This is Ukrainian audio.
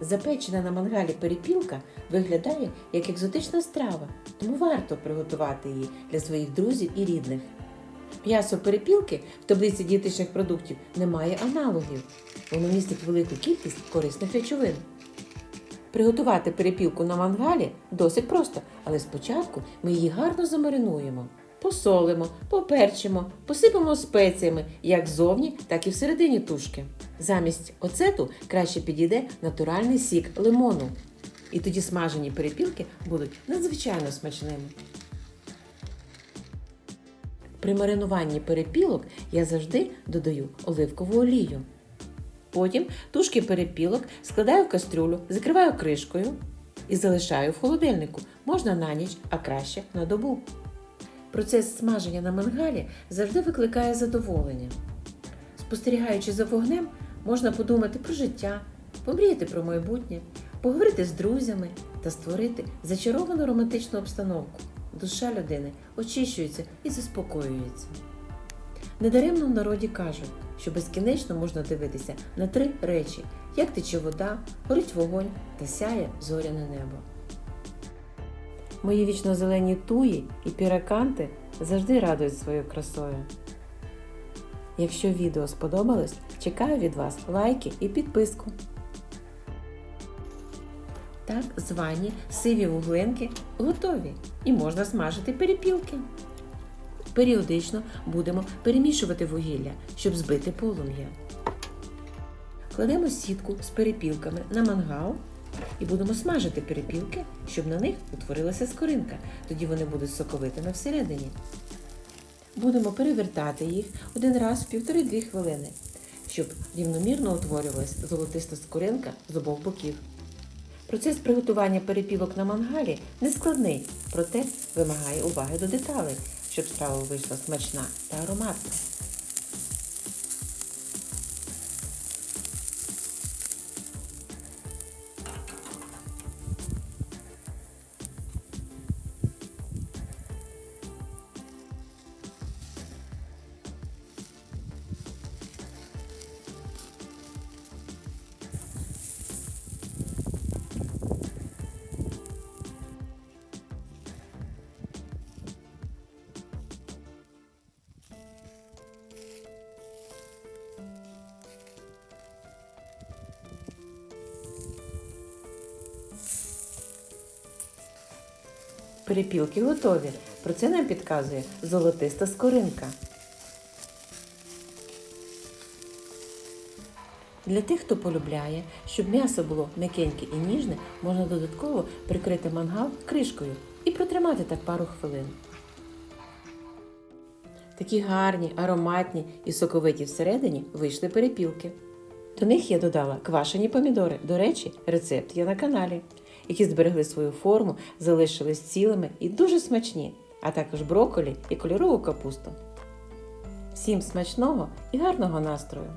Запечена на мангалі перепілка виглядає як екзотична страва, тому варто приготувати її для своїх друзів і рідних. М'ясо перепілки в таблиці дієтичних продуктів не має аналогів. Воно містить велику кількість корисних речовин. Приготувати перепілку на мангалі досить просто, але спочатку ми її гарно замаринуємо. Посолимо, поперчимо, посипемо спеціями як ззовні, так і всередині тушки. Замість оцету краще підійде натуральний сік лимону. І тоді смажені перепілки будуть надзвичайно смачними. При маринуванні перепілок я завжди додаю оливкову олію. Потім тушки перепілок складаю в кастрюлю, закриваю кришкою і залишаю в холодильнику. Можна на ніч, а краще на добу. Процес смаження на мангалі завжди викликає задоволення. Спостерігаючи за вогнем, можна подумати про життя, помріяти про майбутнє, поговорити з друзями та створити зачаровану романтичну обстановку. Душа людини очищується і заспокоюється. Недаремно в народі кажуть, що безкінечно можна дивитися на три речі: як тече вода, горить вогонь та сяє зоряне небо. Мої вічно зелені туї і піраканти завжди радують своєю красою. Якщо відео сподобалось, чекаю від вас лайки і підписку. Так звані сиві вуглинки готові і можна смажити перепілки. Періодично будемо перемішувати вугілля, щоб збити полум'я. Кладемо сітку з перепілками на мангал і будемо смажити перепілки, щоб на них утворилася скоринка. Тоді вони будуть соковитими всередині. Будемо перевертати їх один раз в півтори-дві хвилини, щоб рівномірно утворювалася золотиста скоринка з обох боків. Процес приготування перепілок на мангалі не складний, проте вимагає уваги до деталей, щоб страва вийшла смачна та ароматна. Перепілки готові. Про це нам підказує золотиста скоринка. Для тих, хто полюбляє, щоб м'ясо було м'якеньке і ніжне, можна додатково прикрити мангал кришкою і протримати так пару хвилин. Такі гарні, ароматні і соковиті всередині вийшли перепілки. До них я додала квашені помідори. До речі, рецепт є на каналі, які зберегли свою форму, залишились цілими і дуже смачні, а також броколі і кольорову капусту. Всім смачного і гарного настрою!